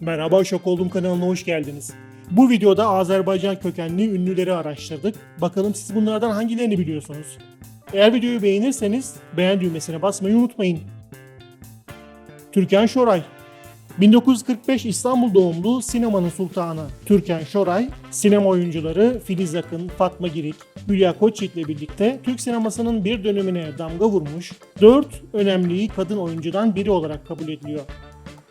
Merhaba Şok Oldum kanalına hoş geldiniz. Bu videoda Azerbaycan kökenli ünlüleri araştırdık. Bakalım siz bunlardan hangilerini biliyorsunuz? Eğer videoyu beğenirseniz beğen düğmesine basmayı unutmayın. Türkan Şoray 1945 İstanbul doğumlu sinemanın sultanı Türkan Şoray, sinema oyuncuları Filiz Akın, Fatma Girik, Hülya Koçyiğit ile birlikte Türk sinemasının bir dönemine damga vurmuş, dört önemli kadın oyuncudan biri olarak kabul ediliyor.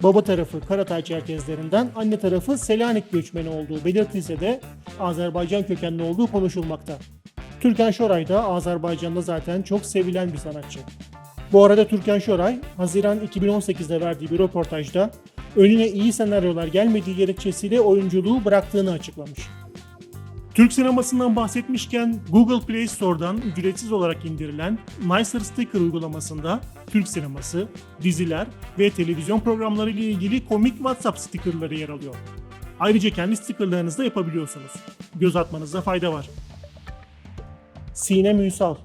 Baba tarafı Karatay Çerkezlerinden, anne tarafı Selanik göçmeni olduğu belirtilse de Azerbaycan kökenli olduğu konuşulmakta. Türkan Şoray da Azerbaycan'da zaten çok sevilen bir sanatçı. Bu arada Türkan Şoray, Haziran 2018'de verdiği bir röportajda önüne iyi senaryolar gelmediği gerekçesiyle oyunculuğu bıraktığını açıklamış. Türk sinemasından bahsetmişken Google Play Store'dan ücretsiz olarak indirilen Nicer Sticker uygulamasında Türk sineması, diziler ve televizyon programları ile ilgili komik WhatsApp stickerları yer alıyor. Ayrıca kendi stickerlarınızı da yapabiliyorsunuz. Göz atmanızda fayda var. Sinem Ünsal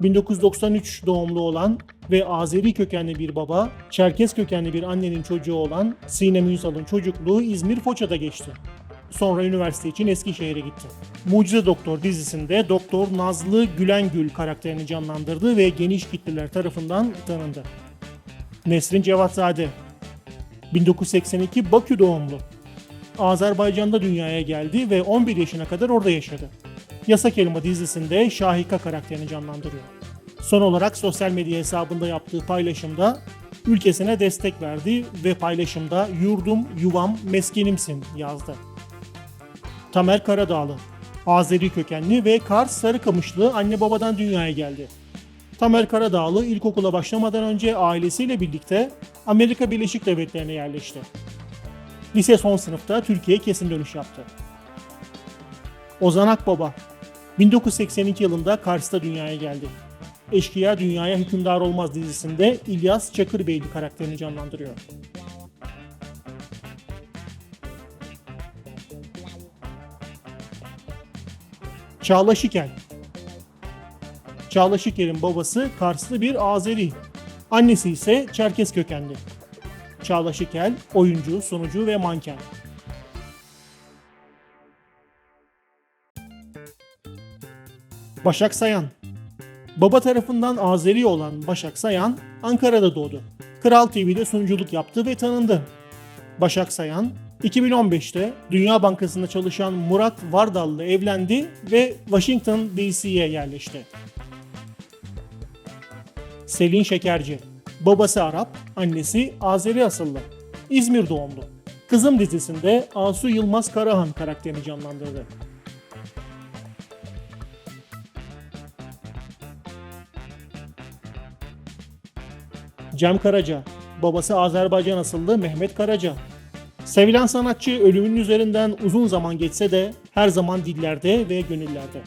1993 doğumlu olan ve Azeri kökenli bir baba, Çerkez kökenli bir annenin çocuğu olan Sinem Ünsal'ın çocukluğu İzmir Foça'da geçti. Sonra üniversite için Eskişehir'e gitti. Mucize Doktor dizisinde Doktor Nazlı Gülengül karakterini canlandırdı ve geniş kitleler tarafından tanındı. Nesrin Cevatzade 1982 Bakü doğumlu. Azerbaycan'da dünyaya geldi ve 11 yaşına kadar orada yaşadı. Yasak Elma dizisinde Şahika karakterini canlandırıyor. Son olarak sosyal medya hesabında yaptığı paylaşımda ülkesine destek verdi ve paylaşımda yurdum, yuvam, meskenimsin yazdı. Tamer Karadağlı, Azeri kökenli ve Kars Sarıkamışlı anne babadan dünyaya geldi. Tamer Karadağlı ilkokula başlamadan önce ailesiyle birlikte Amerika Birleşik Devletleri'ne yerleşti. Lise son sınıfta Türkiye'ye kesin dönüş yaptı. Ozan Akbaba 1982 yılında Kars'ta dünyaya geldi. Eşkıya Dünyaya Hükümdar Olmaz dizisinde İlyas Çakırbeyli karakterini canlandırıyor. Çağla Şikel babası Karslı bir Azeri. Annesi ise Çerkes kökenli. Çağla Şikel, oyuncu, sunucu ve manken. Başak Sayan Baba tarafından Azeri olan Başak Sayan, Ankara'da doğdu. Kral TV'de sunuculuk yaptı ve tanındı. Başak Sayan, 2015'te Dünya Bankası'nda çalışan Murat Vardal'la evlendi ve Washington DC'ye yerleşti. Selin Şekerci, babası Arap, annesi Azeri asıllı. İzmir doğumlu. Kızım dizisinde Asu Yılmaz Karahan karakterini canlandırdı. Cem Karaca, babası Azerbaycan asıllı Mehmet Karaca. Sevilen sanatçı ölümünün üzerinden uzun zaman geçse de her zaman dillerde ve gönüllerde.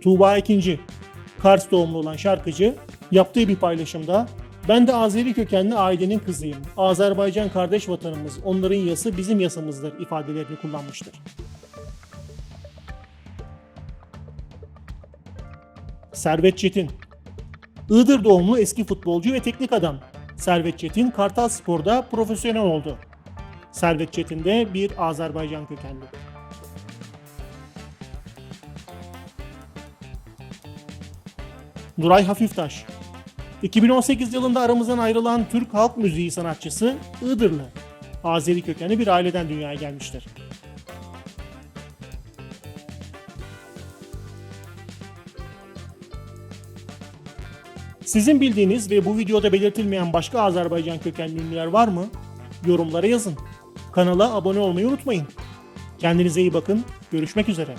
Tuğba Ekinci, Kars doğumlu olan şarkıcı, yaptığı bir paylaşımda ben de Azeri kökenli ailenin kızıyım. Azerbaycan kardeş vatanımız, onların yası bizim yasamızdır ifadelerini kullanmıştır. Servet Çetin. Iğdır doğumlu eski futbolcu ve teknik adam. Servet Çetin Kartal Spor'da profesyonel oldu. Servet Çetin de bir Azerbaycan kökenli. Nuray Hafiftaş. 2018 yılında aramızdan ayrılan Türk halk müziği sanatçısı Iğdırlı. Azeri kökenli bir aileden dünyaya gelmiştir. Sizin bildiğiniz ve bu videoda belirtilmeyen başka Azerbaycan kökenli ünlüler var mı? Yorumlara yazın. Kanala abone olmayı unutmayın. Kendinize iyi bakın. Görüşmek üzere.